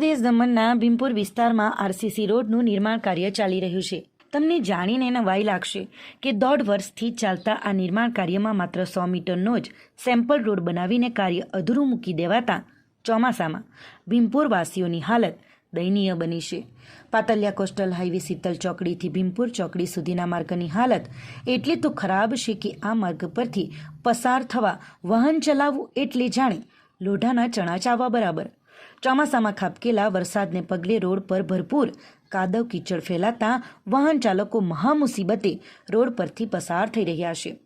સંઘપ્રદેશ દમણના ભીમપુર વિસ્તારમાં આરસીસી રોડનું નિર્માણ કાર્ય ચાલી રહ્યું છે. તમને જાણીને નવાઈ લાગશે કે દોઢ વર્ષથી ચાલતા આ નિર્માણ કાર્યમાં માત્ર સો મીટરનો જ સેમ્પલ રોડ બનાવીને કાર્ય અધૂરું મૂકી દેવાતા ચોમાસામાં ભીમપુર વાસીઓની હાલત દયનીય બની છે. પાતલિયા કોસ્ટલ હાઈવે શીતલ ચોકડીથી ભીમપુર ચોકડી સુધીના માર્ગની હાલત એટલી તો ખરાબ છે કે આ માર્ગ પરથી પસાર થવા વાહન ચલાવવું એટલે જાણે લોઢાના ચણા ચાવવા બરાબર. ચોમાસામાં ખાબકેલા વરસાદને પગલે રોડ પર ભરપૂર કાદવ કીચડ ફેલાતા વાહન ચાલકો મહામુસીબતે રોડ પરથી પસાર થઈ રહ્યા છે.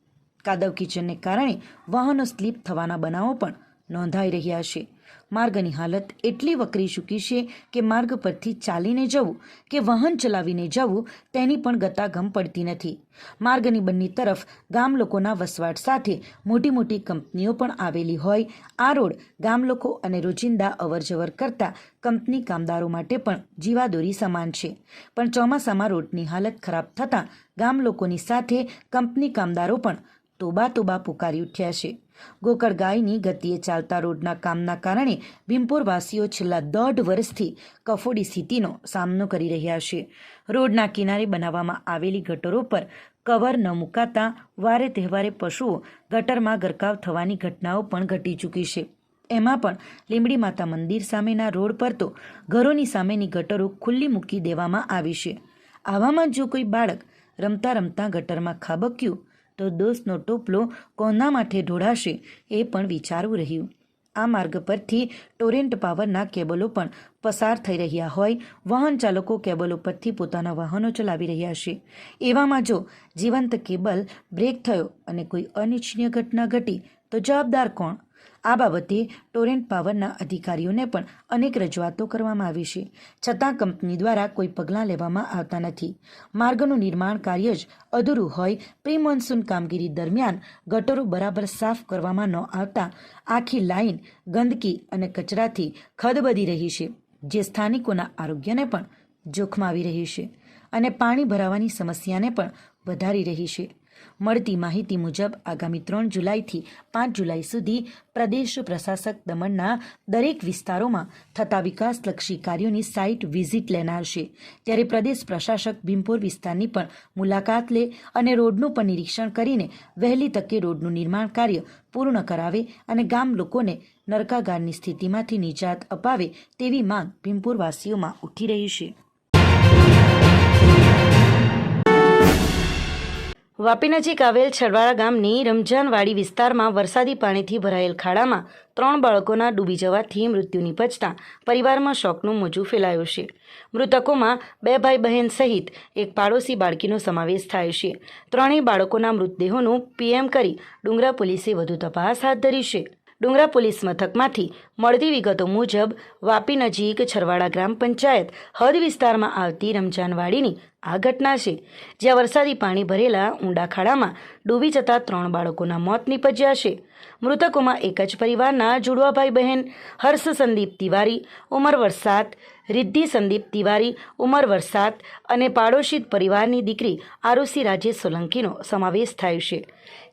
કાદવ કીચડને કારણે વાહનો સ્લીપ થવાના બનાવો પણ નોંધાઈ રહ્યા છે. માર્ગની હાલત એટલી વકરી ચૂકી છે કે માર્ગ પરથી ચાલીને જવું કે વાહન ચલાવીને જવું તેની પણ ગતાગમ પડતી નથી. માર્ગની બંને તરફ ગામ લોકોના વસવાટ સાથે મોટી મોટી કંપનીઓ પણ આવેલી હોય. આ રોડ ગામ લોકો અને રોજિંદા અવરજવર કરતા કંપની કામદારો માટે પણ જીવાદોરી સમાન છે. પણ ચોમાસામાં રોડની હાલત ખરાબ થતાં ગામ લોકોની સાથે કંપની કામદારો પણ તોબા તોબા પુકારી ઉઠ્યા છે. ગોકળ ગાયની ગતિએ ચાલતા રોડના કામના કારણે ભીમપુરવાસીઓ છેલ્લા દોઢ વર્ષથી કફોડી સ્થિતિનો સામનો કરી રહ્યા છે. રોડના કિનારે બનાવવામાં આવેલી ગટરો પર કવર ન મુકાતા વારે તહેવારે પશુઓ ગટરમાં ગરકાવ થવાની ઘટનાઓ પણ ઘટી ચૂકી છે. એમાં પણ લીંબડી માતા મંદિર સામેના રોડ પર તો ઘરોની સામેની ગટરો ખુલ્લી મૂકી દેવામાં આવી છે. આવામાં જો કોઈ બાળક રમતા રમતા ગટરમાં ખાબક્યું તો દોષનો ટોપલો કોના માથે ઢોળાશે એ પણ વિચારવું રહ્યું. આ માર્ગ પરથી ટોરેન્ટ પાવરના કેબલો પણ પસાર થઈ રહ્યા હોય, વાહન ચાલકો કેબલો પરથી પોતાના વાહનો ચલાવી રહ્યા છે. એવામાં જો જીવંત કેબલ બ્રેક થયો અને કોઈ અનિચ્છનીય ઘટના ઘટી, તો જવાબદાર કોણ? આ બાબતે ટોરેન્ટ પાવરના અધિકારીઓને પણ અનેક રજૂઆતો કરવામાં આવી છે. છતાં કંપની દ્વારા કોઈ પગલાં લેવામાં આવતા નથી. માર્ગનું નિર્માણ કાર્ય જ અધૂરું હોય પ્રી મોન્સૂન કામગીરી દરમિયાન ગટરો બરાબર સાફ કરવામાં ન આવતા આખી લાઈન ગંદકી અને કચરાથી ખદબદી રહી છે, જે સ્થાનિકોના આરોગ્યને પણ જોખમાવી રહી છે અને પાણી ભરાવાની સમસ્યાને પણ વધારી રહી છે. મળતી માહિતી મુજબ આગામી ત્રણ જુલાઈથી પાંચ જુલાઈ સુધી પ્રદેશ પ્રશાસક દમણના દરેક વિસ્તારોમાં થતા વિકાસલક્ષી કાર્યોની સાઇટ વિઝિટ લેનાર છે. ત્યારે પ્રદેશ પ્રશાસક ભીમપુર વિસ્તારની પણ મુલાકાત લે અને રોડનું પણ નિરીક્ષણ કરીને વહેલી તકે રોડનું નિર્માણ કાર્ય પૂર્ણ કરાવે અને ગામ લોકોને નરકાગારની સ્થિતિમાંથી નિજાત અપાવે તેવી માંગ ભીમપુરવાસીઓમાં ઉઠી રહી છે. વાપી નજીક આવેલ છડવાળા ગામની રમજાનવાડી વિસ્તારમાં વરસાદી પાણીથી ભરાયેલ ખાડામાં ત્રણ બાળકોના ડૂબી જવાથી મૃત્યુ નિપજતા પરિવારમાં શોકનું મોજું ફેલાયું છે. મૃતકોમાં બે ભાઈ બહેન સહિત એક પાડોશી બાળકીનો સમાવેશ થાય છે. ત્રણેય બાળકોના મૃતદેહોનું પીએમ કરી ડુંગરા પોલીસે વધુ તપાસ હાથ ધરી છે. ડુંગરા પોલીસ મથકમાંથી મળતી વિગતો મુજબ, વાપી નજીક છરવાડા ગ્રામ પંચાયત હદ વિસ્તારમાં આવતી રમજાનવાડીની આ ઘટના છે. જ્યાં વરસાદી પાણી ભરેલા ઊંડા ખાડામાં ડૂબી જતા ત્રણ બાળકોના મોત નીપજ્યા છે. મૃતકોમાં એક જ પરિવારના જુડવાભાઈ બહેન, હર્ષ સંદીપ તિવારી, ઉમર વરસાદ, રિદ્ધિ સંદીપ તિવારી, ઉમર વરસાદ અને પાડોશી પરિવારની દીકરી આરુષી રાજેશ સોલંકીનો સમાવેશ થાય છે.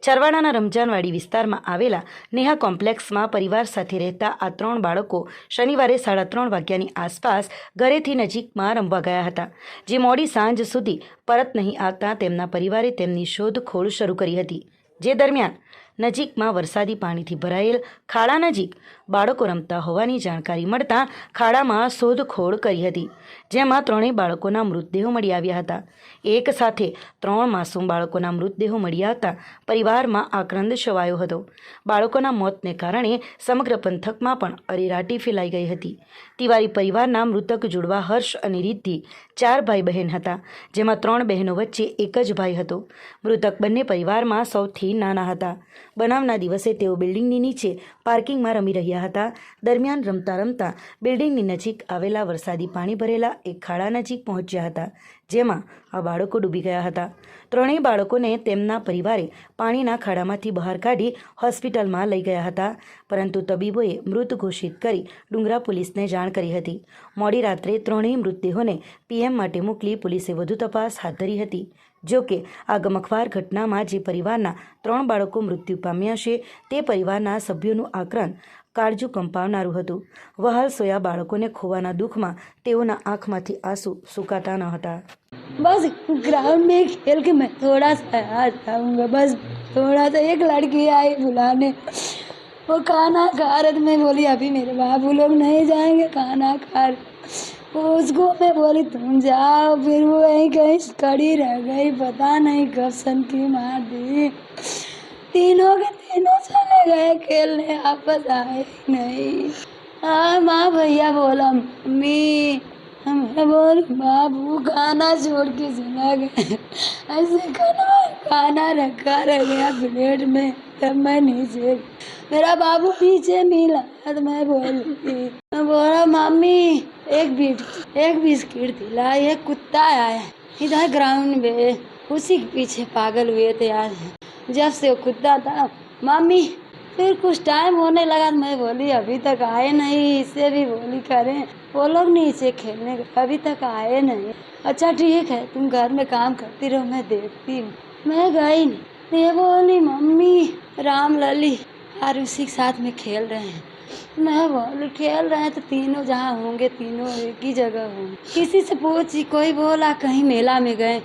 ચરવાડાના રમજાનવાડી વિસ્તારમાં આવેલા નેહા કોમ્પ્લેક્સમાં પરિવાર સાથે રહેતા આ ત્રણ બાળકો શનિવારે સાડા ત્રણ વાગ્યાની આસપાસ ઘરેથી નજીકમાં રમવા ગયા હતા. જે મોડી સાંજ સુધી પરત નહીં આવતા તેમના પરિવારે તેમની શોધખોળ શરૂ કરી હતી. જે દરમિયાન નજીકમાં વરસાદી પાણીથી ભરાયેલ ખાડા નજીક બાળકો રમતા હોવાની જાણકારી મળતા ખાડામાં શોધખોળ કરી હતી, જેમાં ત્રણેય બાળકોના મૃતદેહો મળી આવ્યા હતા. એક સાથે ત્રણ માસૂમ બાળકોના મૃતદેહો મળી આવતા પરિવારમાં આક્રંદ છવાયો હતો. બાળકોના મોતને કારણે સમગ્ર પંથકમાં પણ અરેરાટી ફેલાઈ ગઈ હતી. તિવારી પરિવારના મૃતક જોડવા હર્ષ અને રિદ્ધિ ચાર ભાઈ બહેન હતા, જેમાં ત્રણ બહેનો વચ્ચે એક જ ભાઈ હતો. મૃતક બંને પરિવારમાં સૌથી નાના હતા. બનાવના દિવસે તેઓ બિલ્ડિંગની નીચે પાર્કિંગમાં રમી રહ્યા હતા. દરમિયાન રમતા રમતા બિલ્ડિંગની નજીક આવેલા વરસાદી પાણી ભરેલા એક ખાડા નજીક પહોંચ્યા હતા, જેમાં આ બાળકો ડૂબી ગયા હતા. ત્રણેય બાળકોને તેમના પરિવારે પાણીના ખાડામાંથી બહાર કાઢી હોસ્પિટલમાં લઈ ગયા હતા, પરંતુ તબીબોએ મૃત ઘોષિત કરી ડુંગરા પોલીસને જાણ કરી હતી. મોડી રાત્રે ત્રણેય મૃતદેહોને પીએમ માટે મોકલી પોલીસે વધુ તપાસ હાથ ધરી હતી. જો કે આ ગમખવાર ઘટનામાં જે પરિવારના ત્રણ બાળકો મૃત્યુ પામ્યા છે તે પરિવારના સભ્યોનું આક્રંદ કાળજુ કંપાવનારું હતું વહાલ સોયા બાળકોને ખોવાના દુઃખમાં તેઓના આંખમાંથી આંસુ સુકાતા ન હતા बस ग्राउंड में खेल के मैं थोड़ा सा आ जाऊंगा बस थोड़ा सा एक लड़की आई बुलाने वो खाना खा रहे थे मैं बोली अभी मेरे बाबू लोग नहीं जाएंगे खाना खा रहे वो उसको मैं बोली, तुम जाओ, फिर वो वहीं कहीं खड़ी रह गई। पता नहीं कब सन की मार दी। तीनों के तीनों चले गए, खेलने वापस आए नहीं। हाँ माँ भैया बोला, मम्मी, हमें बोल, बाबू खाना छोड़ के चला गया ऐसे खाना खाना रखा रह गया प्लेट में। तब मैं नीचे मेरा बाबू नीचे मिला तो मैं बोली। मैं बोला मम्मी एक बिट, एक बिस्किट दिला ये कुत्ता आया इधर ग्राउंड में उसी के पीछे पागल हुए थे आज। जब से वो कुत्ता था मम्मी फिर कुछ टाइम होने लगा, मैं बोली, अभी तक आए नहीं। इसे भी बोली, करें, वो लोग नीचे खेलने अभी तक आए नहीं। अच्छा ठीक है, तुम घर में काम करती रहो, मैं देखती हूँ। मैं गई नहीं। ये बोली मम्मी, राम लली और उसी के साथ में खेल रहे हैं। मैं बोली, खेल रहे हैं तो तीनों जहाँ होंगे, तीनों एक ही जगह होंगे। किसी से पूछी, कोई बोला, कहीं मेला में गए।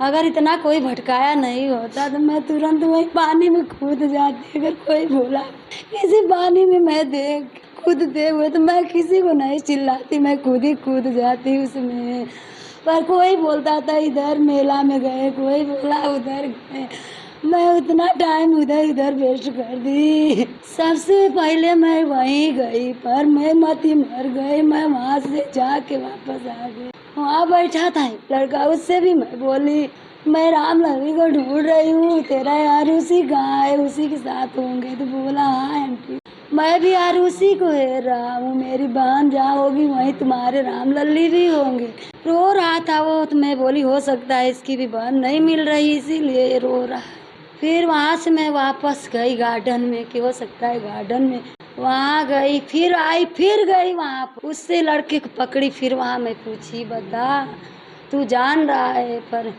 अगर इतना कोई भटकाया नहीं होता तो मैं तुरंत वही पानी में कूद जाती, अगर कोई बोला। किसी पानी में मैं देख कूदते हुए तो मैं किसी को नहीं चिल्लाती, मैं खुद ही कूद जाती उसमें। पर कोई बोलता था, इधर मेला में गए, कोई बोला, उधर गए। मैं उतना टाइम उधर उधर वेस्ट कर दी। सबसे पहले मैं वहीं गई, पर मैं मती मर गई। मैं वहाँ से जाके वापस आ गई। वहाँ बैठा था लड़का, उससे भी मैं बोली, मैं राम लवी को ढूंढ रही हूँ, तेरा यार उसी कहाँ है, उसी के साथ होंगे। तो बोला हाँ आंटी मैं भी यार उसी को है रहा हूँ। मेरी बहन जहाँ होगी, वहीं तुम्हारे राम लल्ली भी होंगे। रो रहा था वो तो मैं बोली, हो सकता है इसकी भी बहन नहीं मिल रही, इसीलिए रो रहा फिर वहाँ से मैं वापस गई गार्डन में, कि हो सकता है गार्डन में वहाँ गई, फिर आई, फिर गई वहाँ। उससे लड़के को पकड़ी, फिर वहाँ मैं पूछी, बता, तू जान रहा है, पर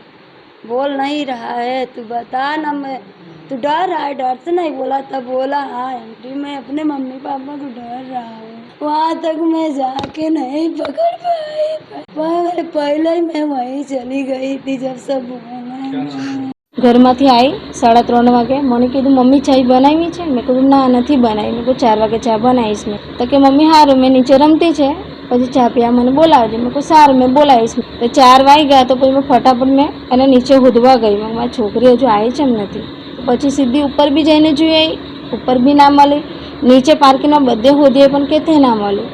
बोल नहीं रहा है, तू बता ना मैं, तू डर रहा है, डर से नहीं बोला, तब बोला हाँ आंटी मैं अपने मम्मी पापा को डर रहा हूँ। वहाँ तक मैं जाके नहीं पकड़ पाई पहले मैं वहीं चली गई थी जब सब बोला ઘરમાંથી આવી સાડા ત્રણ વાગે. મને કીધું મમ્મી ચા બનાવી છે? મેં કીધું ના નથી બનાવી. મેં કીધું ચાર વાગે ચા બનાવીશ મેં. તો કે મમ્મી સારું મેં નીચે રમતી છે. પછી ચા પીવા મને બોલાવજો. મેં કહું સારું મેં બોલાવીશ. તો ચાર વાગી ગયા તો પછી મેં ફટાફટ મેં એને નીચે હોદવા ગઈ. મેં મારી છોકરી હજુ આવી છે એમ નથી. પછી સીધી ઉપર બી જઈને જોઈ ઉપર બી ના મળી. નીચે પાર્કિંગમાં બધે હોદીએ પણ કેથે ના મળ્યું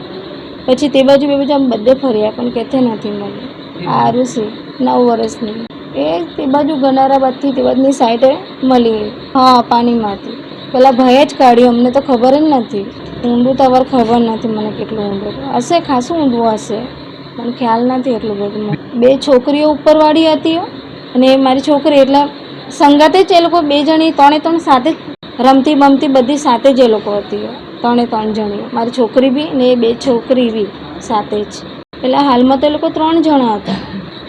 પછી તે બાજુ બે બાજુ આમ બધે ફર્યા પણ કેથે નથી મળ્યું આ ઋષિ નવ વર્ષની. એ તે બાજુ ગનારાબાદથી તે બાજુની સાઈડે મળી હા, પાણીમાંથી. પેલા ભાઈએ જ કાઢ્યું, અમને તો ખબર જ નથી. ઊંડું તો હવે ખબર નથી મને કેટલું ઊંડું. હશે, ખાસું ઊંડું હશે. મને ખ્યાલ નથી એટલું બધું. બે છોકરીઓ ઉપરવાળી હતી અને મારી છોકરી, એટલે સંગાતે જ એ લોકો બે જણી, ત્રણે ત્રણ સાથે રમતી બમતી બધી સાથે જ એ લોકો હતી ત્રણે ત્રણ જણીઓ. મારી છોકરી બી ને એ બે છોકરી બી સાથે જ. એટલે હાલમાં તો એ લોકો ત્રણ જણા હતા.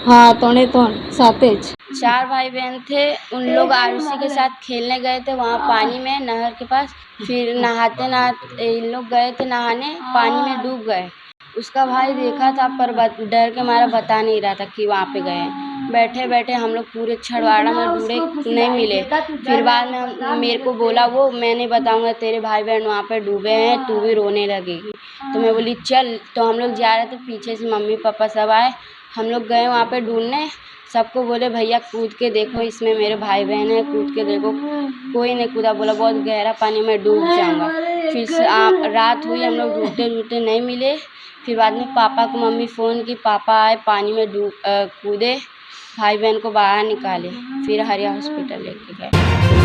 हाँ तोड़े तोड़ ज चार भाई बहन थे, उन लोग आरुषि के साथ खेलने गए थे, वहाँ पानी में, नहर के पास। फिर नहाते नहाते इन लोग गए थे नहाने, पानी में डूब गए। उसका भाई देखा था, पर डर के मारा बता नहीं रहा था कि वहाँ पे गए बैठे बैठे हम लोग पूरे छड़वाड़ा में ढूंढे नहीं मिले। फिर बाद में मेरे को बोला वो, मैं नहीं बताऊँगा, तेरे भाई बहन वहाँ पे डूबे हैं, तू भी रोने लगेगी। तो मैं बोली, चल। तो हम लोग जा रहे थे, पीछे से मम्मी पापा सब आए। हम लोग गए वहाँ पे ढूँढने, सबको बोले, भैया, कूद के देखो, इसमें मेरे भाई बहन है, कूद के देखो। कोई नहीं कूदा, बोला, बहुत गहरा पानी में डूब जाऊँगा। फिर से रात हुई, हम लोग ढूंढते ढूंढते नहीं मिले। फिर बाद में पापा को मम्मी फ़ोन की, पापा आए, पानी में डूब कूदे। भाई बहन को बाहर निकाले, फिर हरिया हॉस्पिटल लेके गए।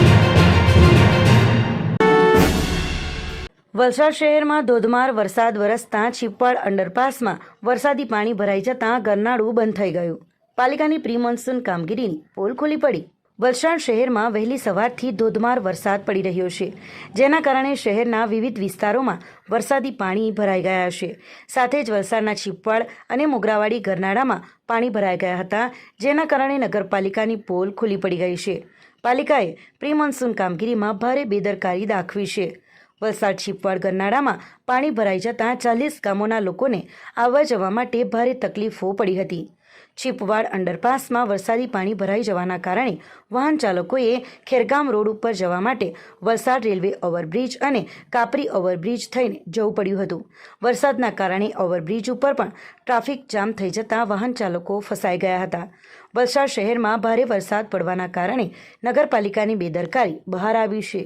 વલસાડ શહેરમાં ધોધમાર વરસાદ વરસતા છીપ્પળ અંડરપાસમાં વરસાદી પાણી ભરાઈ જતાં ગરનાળું બંધ થઈ ગયું. પાલિકાની પ્રી મોન્સૂન કામગીરીની પોલ ખુલી પડી. વલસાડ શહેરમાં વહેલી સવારથી ધોધમાર વરસાદ પડી રહ્યો છે, જેના કારણે શહેરના વિવિધ વિસ્તારોમાં વરસાદી પાણી ભરાઈ ગયા છે. સાથે જ વલસાડના છીપ્પળ અને મોગરાવાડી ગરનાળામાં પાણી ભરાઈ ગયા હતા, જેના કારણે નગરપાલિકાની પોલ ખુલી પડી ગઈ છે. પાલિકાએ પ્રી મોન્સૂન કામગીરીમાં ભારે બેદરકારી દાખવી છે. વલસાડ છીપવાડ ગરનાળામાં પાણી ભરાઈ જતાં ચાલીસ ગામોના લોકોને આવવા જવા માટે ભારે તકલીફો પડી હતી. છીપવાડ અંડરપાસમાં વરસાદી પાણી ભરાઈ જવાના કારણે વાહન ચાલકોએ ખેરગામ રોડ ઉપર જવા માટે વલસાડ રેલવે ઓવરબ્રિજ અને કાપરી ઓવરબ્રિજ થઈને જવું પડ્યું હતું. વરસાદના કારણે ઓવરબ્રિજ ઉપર પણ ટ્રાફિક જામ થઈ જતાં વાહન ચાલકો ફસાઈ ગયા હતા. વલસાડ શહેરમાં ભારે વરસાદ પડવાના કારણે નગરપાલિકાની બેદરકારી બહાર આવી છે.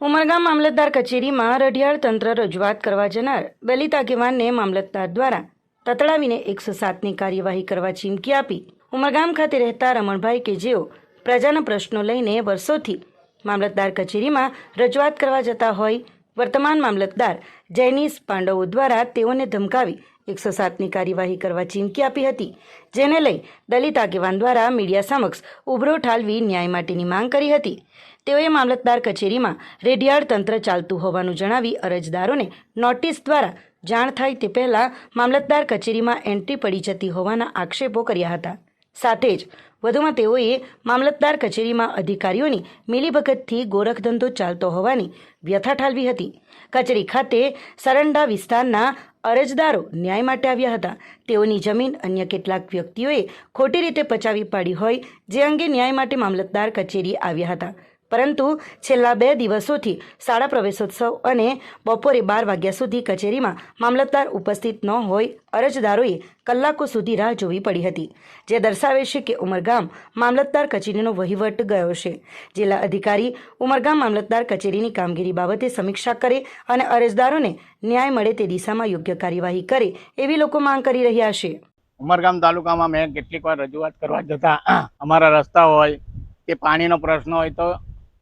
ઉમરગામ મામલતદાર કચેરીમાં રઢિયાળ તંત્ર રજૂઆત કરવા જનાર દલિત આગેવાનને મામલતદાર દ્વારા તતડાવીને એકસો સાતની કાર્યવાહી કરવા ચીમકી આપી. ઉમરગામ ખાતે રહેતા રમણભાઈ કે જેઓ પ્રજાના પ્રશ્નો લઈને વર્ષોથી મામલતદાર કચેરીમાં રજૂઆત કરવા જતા હોય, વર્તમાન મામલતદાર જૈનિસ પાંડવો દ્વારા તેઓને ધમકાવી એકસો સાતની કાર્યવાહી કરવા ચીમકી આપી હતી, જેને લઈ દલિત આગેવાન દ્વારા મીડિયા સમક્ષ ઉભરો ઠાલવી ન્યાય માટેની માંગ કરી હતી. તેઓએ મામલતદાર કચેરીમાં રેડિયાળ તંત્ર ચાલતું હોવાનું જણાવી અરજદારોને નોટિસ દ્વારા જાણ થાય તે પહેલાં મામલતદાર કચેરીમાં એન્ટ્રી પડી જતી હોવાના આક્ષેપો કર્યા હતા. સાથે જ વધુમાં તેઓએ મામલતદાર કચેરીમાં અધિકારીઓની મિલીભગતથી ગોરખધંધો ચાલતો હોવાની વ્યથા ઠાલવી હતી. કચેરી ખાતે સરંડા વિસ્તારના અરજદારો ન્યાય માટે આવ્યા હતા. તેઓની જમીન અન્ય કેટલાક વ્યક્તિઓએ ખોટી રીતે પચાવી પાડી હોય, જે અંગે ન્યાય માટે મામલતદાર કચેરી આવ્યા હતા. પરંતુ છેલ્લા બે દિવસોથી શાળા પ્રવેશોત્સવ અને બપોરે બાર વાગ્યા સુધી કચેરીમાં મામલતદાર ઉપસ્થિત ન હોય અરજદારોએ કલાકો સુધી રાહ જોવી પડી હતી, જે દર્શાવે છે કે ઉમરગામ મામલતદાર કચેરીનો વહીવટ ગયો છે. જિલ્લા અધિકારી ઉમરગામ મામલતદાર કચેરીની કામગીરી બાબતે સમીક્ષા કરે અને અરજદારોને ન્યાય મળે તે દિશામાં યોગ્ય કાર્યવાહી કરે એવી લોકો માંગ કરી રહ્યા છે. ઉમરગામ તાલુકામાં મેં કેટલીક વાર રજૂઆત કરવા જતા અમારા રસ્તા હોય કે પાણીનો પ્રશ્ન હોય તો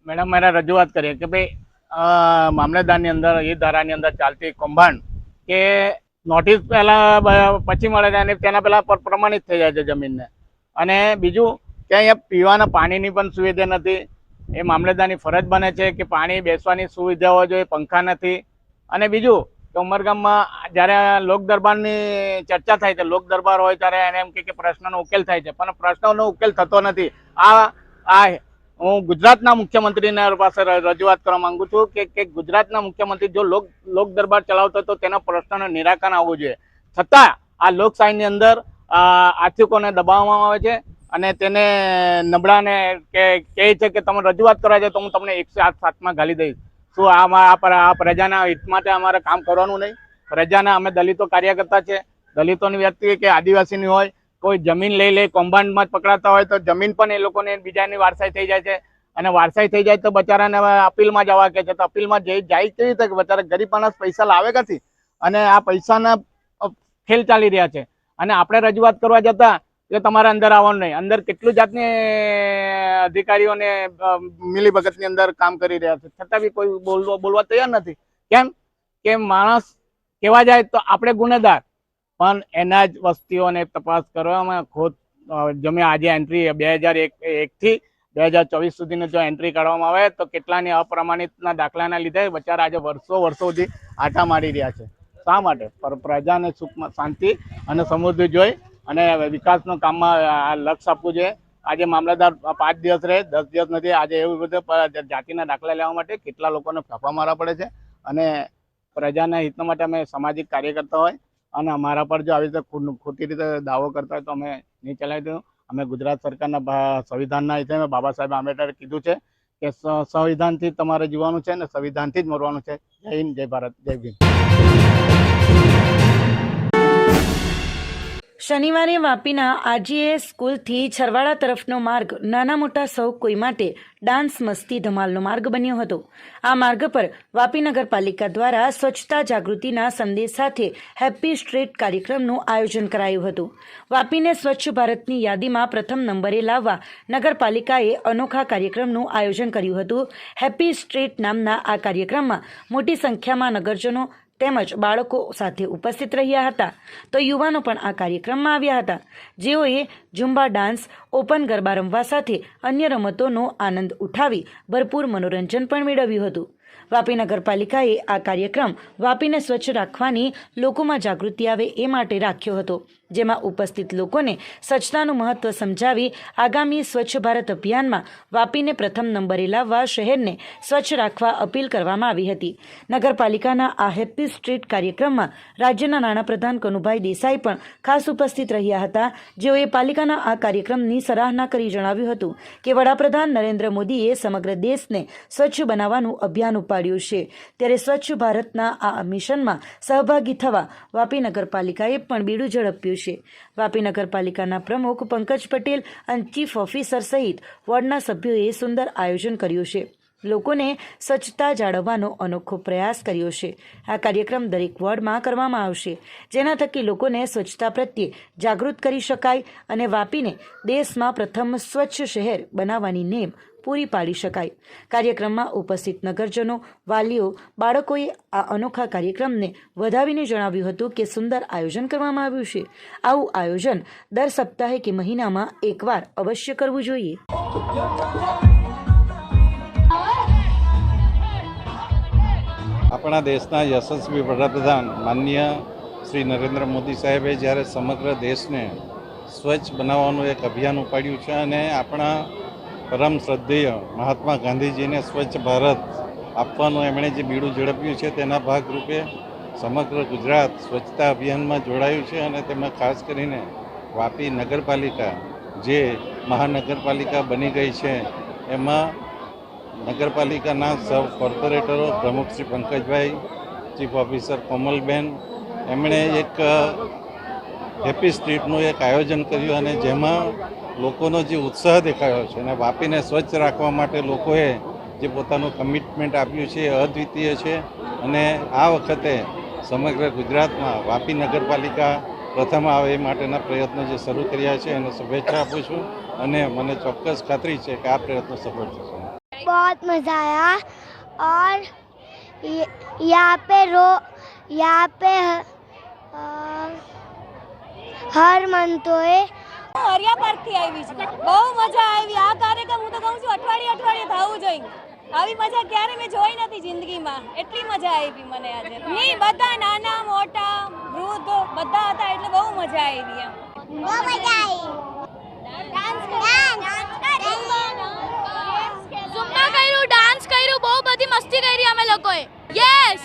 મેડમ, મારે રજૂઆત કરીએ કે ભાઈ મામલતદારની અંદર એ ધારાની અંદર ચાલતી કૌભાંડ કે નોટિસ પહેલાં પછી મળે છે અને તેના પહેલાં પ્રમાણિત થઈ જાય છે જમીનને. અને બીજું કે અહીંયા પીવાના પાણીની પણ સુવિધા નથી. એ મામલતદારની ફરજ બને છે કે પાણી બેસવાની સુવિધા હોવી જોઈએ, પંખા નથી. અને બીજું કે ઉમરગામમાં જ્યારે લોક દરબારની ચર્ચા થાય છે, લોક દરબાર હોય ત્યારે એને એમ કે પ્રશ્નનો ઉકેલ થાય છે. પણ પ્રશ્નનો ઉકેલ થતો નથી. આ આ હું ગુજરાતના મુખ્યમંત્રીને પાસે રજૂઆત કરવા માંગુ છું કે કે ગુજરાતના મુખ્યમંત્રી જો લોક લોક દરબાર ચલાવતો તો તેના પ્રશ્નનો નિરાકરણ આવવું જોઈએ. છતાં આ લોકશાહીની અંદર આર્થિકોને દબાવવામાં આવે છે અને તેને નબળાને કે, કહે છે કે તમે રજૂઆત કરવા જાય તો હું તમને એકસો આઠ સાતમાં ગાલી દઈશ. શું આ પ્રજાના હિત માટે અમારે કામ કરવાનું નહીં? પ્રજાના અમે દલિતો કાર્યકર્તા છે. દલિતોની વ્યક્તિ કે આદિવાસીની હોય કોઈ જમીન લઈ લે કૌભાંડમાં પકડાતા હોય તો જમીન પણ એ લોકોને બીજાની વારસાઈ થઈ જાય છે. અને વારસાઈ થઈ જાય તો બચારાને અપીલમાં જવા કે છે. તો અપીલમાં જઈ જાય કેવી રીતે બચારા ગરીબ માણસ પૈસા લાવે ક્યાંથી અને આ પૈસાના ખેલ ચાલી રહ્યા છે. અને આપણે રજૂઆત કરવા જતા કે તમારે અંદર આવવાનું નહીં. અંદર કેટલું જાતની અધિકારીઓને મિલીભગતની અંદર કામ કરી રહ્યા છે? છતાં બી કોઈ બોલવા બોલવા તૈયાર નથી. કેમ? કે માણસ કહેવા જાય તો આપણે ગુનેગાર. પણ એના જ વસ્તીઓને તપાસ કરવામાં ખોદ જમે આજે એન્ટ્રી બે હજાર એક, એકથી બે હજાર ચોવીસ સુધીની જો એન્ટ્રી કાઢવામાં આવે તો કેટલાની અપ્રમાણિતના દાખલાના લીધે બચારા આજે વર્ષો વર્ષો સુધી આટા મારી રહ્યા છે. શા માટે? પર પ્રજાને સુખમાં શાંતિ અને સમૃદ્ધિ જોઈ અને વિકાસનું કામમાં લક્ષ આપવું જોઈએ. આજે મામલતદાર પાંચ દિવસ રહે, દસ દિવસ નથી, આજે એવું બધું જાતિના દાખલા લેવા માટે કેટલા લોકોને ફાફા મારવા પડે છે અને પ્રજાના હિતના માટે અમે સામાજિક કાર્યકર્તા હોય અને અમારા પર જો આવી રીતે ખોટ- રીતે દાવો કરતા હોય તો અમે નહીં ચલાવી દઉં અમે ગુજરાત સરકારના સંવિધાનના હિસાબે બાબા સાહેબ આંબેડકરે કીધું છે કે સંવિધાનથી તમારે જીવવાનું છે ને સંવિધાનથી જ મરવાનું છે. જય હિન્દ, જય ભારત, જય ભીમ. શનિવારે વાપીના આરજીએ સ્કૂલથી છરવાડા તરફનો માર્ગ નાના મોટા સૌ કોઈ માટે ડાન્સ મસ્તી ધમાલનો માર્ગ બન્યો હતો. આ માર્ગ પર વાપી નગરપાલિકા દ્વારા સ્વચ્છતા જાગૃતિના સંદેશ સાથે હેપી સ્ટ્રીટ કાર્યક્રમનું આયોજન કરાયું હતું. વાપીને સ્વચ્છ ભારતની યાદીમાં પ્રથમ નંબરે લાવવા નગરપાલિકાએ અનોખા કાર્યક્રમનું આયોજન કર્યું હતું. હેપી સ્ટ્રીટ નામના આ કાર્યક્રમમાં મોટી સંખ્યામાં નગરજનો તેમજ બાળકો સાથે ઉપસ્થિત રહ્યા હતા. તો યુવાનો પણ આ કાર્યક્રમમાં આવ્યા હતા. જેઓએ ઝુંબા ડાન્સ, ઓપન ગરબા રમવા સાથે અન્ય રમતોનો આનંદ ઉઠાવી ભરપૂર મનોરંજન પણ મેળવ્યું હતું. વાપી નગરપાલિકાએ આ કાર્યક્રમ વાપીને સ્વચ્છ રાખવાની લોકોમાં જાગૃતિ આવે એ માટે રાખ્યો હતો. જેમાં ઉપસ્થિત લોકોને સ્વચ્છતાનું મહત્વ સમજાવી આગામી સ્વચ્છ ભારત અભિયાનમાં વાપીને પ્રથમ નંબરે લાવવા શહેરને સ્વચ્છ રાખવા અપીલ કરવામાં આવી હતી. નગરપાલિકાના આ હેપી સ્ટ્રીટ કાર્યક્રમમાં રાજ્યના નાણાપ્રધાન કનુભાઈ દેસાઈ પણ ખાસ ઉપસ્થિત રહ્યા હતા. જેઓએ પાલિકાના આ કાર્યક્રમની સરાહના કરી જણાવ્યું હતું કે વડાપ્રધાન નરેન્દ્ર મોદીએ સમગ્ર દેશને સ્વચ્છ બનાવવાનું અભિયાન ઉપાડ્યું છે. ત્યારે સ્વચ્છ ભારતના આ મિશનમાં સહભાગી થવા વાપી નગરપાલિકાએ પણ બીડું ઝડપ્યું છે. વાપી નગરપાલિકાના પ્રમુખ પંકજ પટેલ અને ચીફ ઓફિસર સહિત વોર્ડના સભ્યોએ સુંદર આયોજન કર્યું છે. લોકોને સ્વચ્છતા જાળવવાનો અનોખો પ્રયાસ કર્યો છે. આ કાર્યક્રમ દરેક વોર્ડમાં કરવામાં આવશે, જેના થકી લોકોને સ્વચ્છતા પ્રત્યે જાગૃત કરી શકાય અને વાપીને દેશમાં પ્રથમ સ્વચ્છ શહેર બનાવવાની નેમ પૂરી પાડી શકાય. કાર્યક્રમમાં ઉપસ્થિત નગરજનો, વાલીઓ, બાળકોએ આ અનોખા કાર્યક્રમને વધાવીને જણાવ્યું હતું કે સુંદર આયોજન કરવામાં આવ્યું છે. આવું આયોજન દર સપ્તાહે કે મહિનામાં એકવાર અવશ્ય કરવું જોઈએ. આપણા દેશના યશસ્વી વડાપ્રધાન માન્ય શ્રી નરેન્દ્ર મોદી સાહેબે જ્યારે સમગ્ર દેશને સ્વચ્છ બનાવવાનું એક અભિયાન ઉપાડ્યું છે અને આપણા પરમ શ્રદ્ધેય મહાત્મા ગાંધીજીને સ્વચ્છ ભારત આપવાનું એમણે જે બીડું ઝડપ્યું છે તેના ભાગરૂપે સમગ્ર ગુજરાત સ્વચ્છતા અભિયાનમાં જોડાયું છે અને તેમાં ખાસ કરીને વાપી નગરપાલિકા જે મહાનગરપાલિકા બની ગઈ છે, એમાં નગરપાલિકાના સબ કોર્પોરેટરો પ્રમુખ શ્રી પંકજભાઈ, ચીફ ઓફિસર કોમલબેન, એમણે એક હેપી સ્ટ્રીટનું એક આયોજન કર્યું અને જેમાં લોકોનો જે ઉત્સાહ દેખાયો છે અને વાપીને સ્વચ્છ રાખવા માટે લોકોએ જે પોતાનું કમિટમેન્ટ આપ્યું છે એ અદ્વિતીય છે અને આ વખતે સમગ્ર ગુજરાતમાં વાપી નગરપાલિકા પ્રથમ આવે એ માટેના પ્રયત્નો જે શરૂ કર્યા છે એને શુભેચ્છા આપું છું અને મને ચોક્કસ ખાતરી છે કે આ પ્રયત્નો સફળ થશે बहुत मज़ा आया और ये- यहाँ पे रो यहाँ पे હાર માનતો એ હરિયા પરથી આવી છે. બહુ મજા આવી. આ કાર્યક્રમ હું તો કહું છું અઠવાડિયે અઠવાડિયે થવું જોઈએ. આવી મજા ક્યારે મેં જોઈ નથી જિંદગીમાં. એટલી મજા આવી મને આજે. નહીં બધા નાના મોટા વૃદ્ધ બધા હતા એટલે બહુ મજા આવી એમ. બહુ મજા આવી. ડાન્સ ડાન્સ કર્યું. ડાન્સ કર્યું બહુ બધી મસ્તી કરી અમે લોકોએ. યસ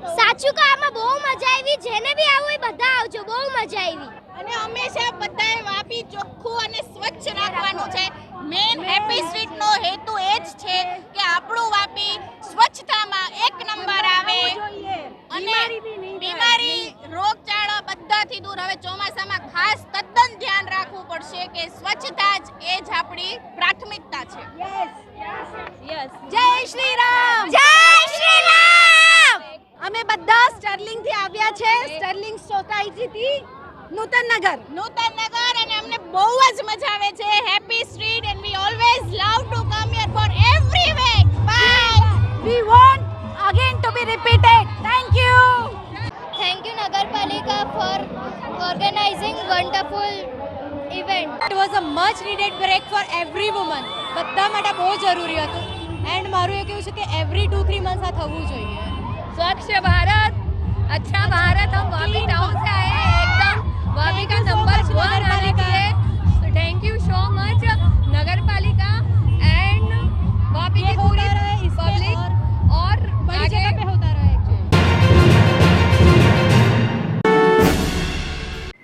સાચું કહો આમાં બહુ મજા આવી. જેને બી આવું એ બધા આવજો બહુ મજા આવી. અને હંમેશા બધાએ વાપી ચોખ્ખું અને સ્વચ્છ રાખવાનું છે. મેન હેપી સ્ટ્રીટ નો હેતુ એ જ છે કે આપણું વાપી સ્વચ્છતામાં એક નંબર આવે. અને બીમારી રોગચાળા બધાથી દૂર. હવે ચોમાસામાં ખાસ તદ્દન ધ્યાન રાખવું પડશે કે સ્વચ્છતા જ એ જ આપણી પ્રાથમિકતા છે. યસ જય શ્રી રામ. જય શ્રી રામ અમે બધા સ્ટર્લિંગથી આવ્યા છે. સ્ટર્લિંગ સોસાયટી થી નૂતન નગર નૂતન નગર અને અમને બહુ જ મજા આવે છે. Happy street and we always love to come here for every week bye we want again to be repeated thank you thank you nagarpalika for organizing wonderful event it was a much needed break for every woman બધા માટે બહુ જરૂરી હતું. And મારું એ કહેવું છે કે every two three months આ થવું જોઈએ. स्वच्छ भारत अच्छा भारत हम वापी टाउन से आए हैं एकदम वापी का नंबर वन आने के लिए थैंक यू सो मच नगर पालिका एंड वापी की पूरी पब्लिक और बड़ी आगे जगह पे होता रहे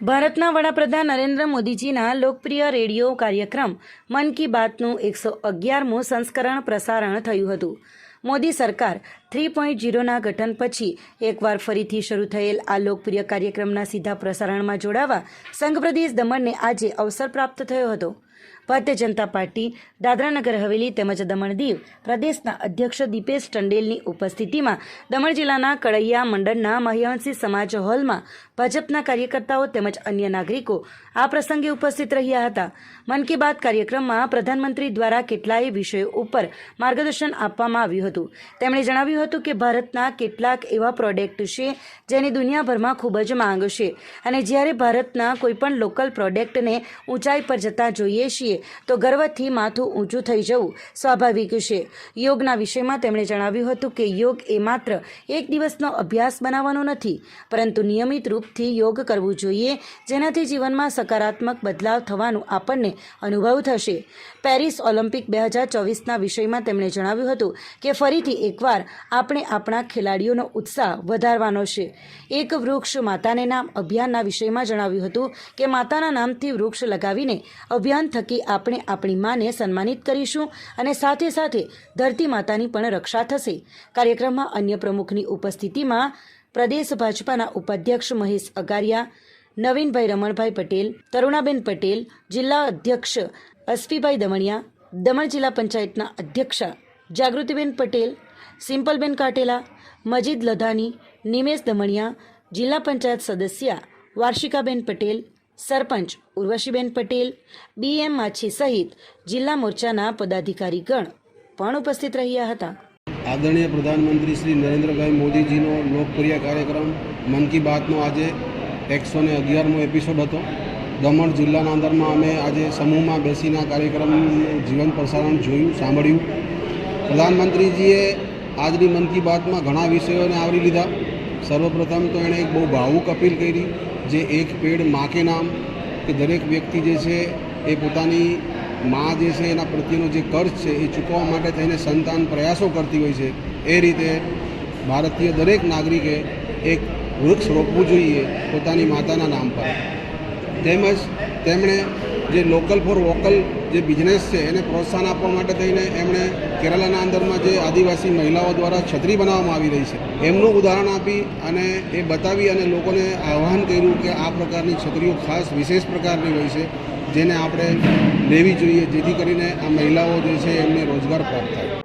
ભારતના વડાપ્રધાન નરેન્દ્ર મોદીજીના લોકપ્રિય રેડિયો કાર્યક્રમ મન કી બાતનું એકસો અગિયારમું સંસ્કરણ પ્રસારણ થયું હતું મોદી સરકાર થ્રી પોઈન્ટ જીરોના ગઠન પછી એકવાર ફરીથી શરૂ થયેલ આ લોકપ્રિય કાર્યક્રમના સીધા પ્રસારણમાં જોડાવા સંઘ પ્રદેશ દમણને આજે અવસર પ્રાપ્ત થયો હતો. ભારતીય જનતા પાર્ટી, દાદરાનગર હવેલી તેમજ દમણ દીવ પ્રદેશના અધ્યક્ષ દીપેશ ટંડેલની ઉપસ્થિતિમાં દમણ જિલ્લાના કડૈયા મંડળના મહ્યવંશી સમાજ હોલમાં ભાજપના કાર્યકર્તાઓ તેમજ અન્ય નાગરિકો આ પ્રસંગે ઉપસ્થિત રહ્યા હતા. મન કી બાત કાર્યક્રમમાં પ્રધાનમંત્રી દ્વારા કેટલાય વિષયો ઉપર માર્ગદર્શન આપવામાં આવ્યું હતું. તેમણે જણાવ્યું હતું કે ભારતના કેટલાક એવા પ્રોડક્ટ છે જેની દુનિયાભરમાં ખૂબ જ માંગ છે અને જ્યારે ભારતના કોઈપણ લોકલ પ્રોડક્ટને ઊંચાઈ પર જતા જોઈએ છીએ તો ગર્વથી માથું ઊંચું થઈ જવું સ્વાભાવિક છે. યોગના વિષયમાં તેમણે જણાવ્યું હતું કે યોગ એ માત્ર એક દિવસનો અભ્યાસ બનાવવાનો નથી, પરંતુ નિયમિત રૂપથી યોગ કરવું જોઈએ, જેનાથી જીવનમાં સકારાત્મક બદલાવ થવાનું આપણને અનુભવ થશે. પેરિસ ઓલિમ્પિક બે હજાર ચોવીસના વિષયમાં તેમણે જણાવ્યું હતું કે ફરીથી એકવાર આપણે આપણા ખેલાડીઓનો ઉત્સાહ વધારવાનો છે. એક વૃક્ષ માતાને નામ અભિયાનના વિષયમાં જણાવ્યું હતું કે માતાના નામથી વૃક્ષ લગાવીને અભિયાન થકી આપણે આપણી માને સન્માનિત કરીશું અને સાથે સાથે ધરતી માતાની પણ રક્ષા થશે. કાર્યક્રમમાં અન્ય પ્રમુખની ઉપસ્થિતિમાં પ્રદેશ ભાજપાના ઉપાધ્યક્ષ મહેશ અગારિયા, નવીનભાઈ રમણભાઈ પટેલ, તરુણાબેન પટેલ, જિલ્લા અધ્યક્ષ અસ્ફીભાઈ દમણિયા, દમણ જિલ્લા પંચાયતના અધ્યક્ષા જાગૃતિબેન પટેલ, સિમ્પલબેન કાટેલા, મજીદ લધાની, નિમેશ દમણિયા, જિલ્લા પંચાયત સદસ્યા વાર્ષિકાબેન પટેલ, સરપંચ ઉર્વશીબેન પટેલ, બીએમ માછી સહિત જિલ્લા મોરચાના પદાધિકારીગણ પણ ઉપસ્થિત રહ્યા હતા. આદરણીય પ્રધાનમંત્રી શ્રી નરેન્દ્રભાઈ મોદીજીનો લોકપ્રિય કાર્યક્રમ મન કી બાતનો આજે એકસો ને અગિયારમો એપિસોડ હતો. દમણ જિલ્લાના અંદરમાં અમે આજે સમૂહમાં બેસીને આ કાર્યક્રમનું જીવન પ્રસારણ જોયું, સાંભળ્યું. પ્રધાનમંત્રીજીએ આજની મન કી બાતમાં ઘણા વિષયોને આવરી લીધા. સર્વપ્રથમ તો એણે એક બહુ ભાવુક અપીલ કરી, જે એક પેડ મા કે નામ, કે દરેક વ્યક્તિ જે છે એ પોતાની મા જે છે એના પ્રત્યેનો જે કર્જ છે એ ચૂકવવા માટે થઈને સંતાન પ્રયાસો કરતી હોય છે. એ રીતે ભારતીય દરેક નાગરિકે એક વૃક્ષ રોપવું જોઈએ પોતાની માતાના નામ પર. તેમજ તેમણે જે લોકલ ફોર વોકલ જે બિઝનેસ છે, એને પ્રોત્સાહન આપવા માટે થઈને એમણે કેરલાના અંદરમાં જે આદિવાસી મહિલાઓ દ્વારા છત્રી બનાવવામાં આવી રહી છે. એમનું ઉદાહરણ આપી અને એ બતાવી અને લોકોને આહ્વાન કર્યું કે આ પ્રકારની છત્રીઓ ખાસ વિશેષ પ્રકારની હોય છે, જેને આપણે લેવી જોઈએ, જેથી કરીને આ મહિલાઓ જે છે, એમને રોજગાર પ્રાપ્ત થાય.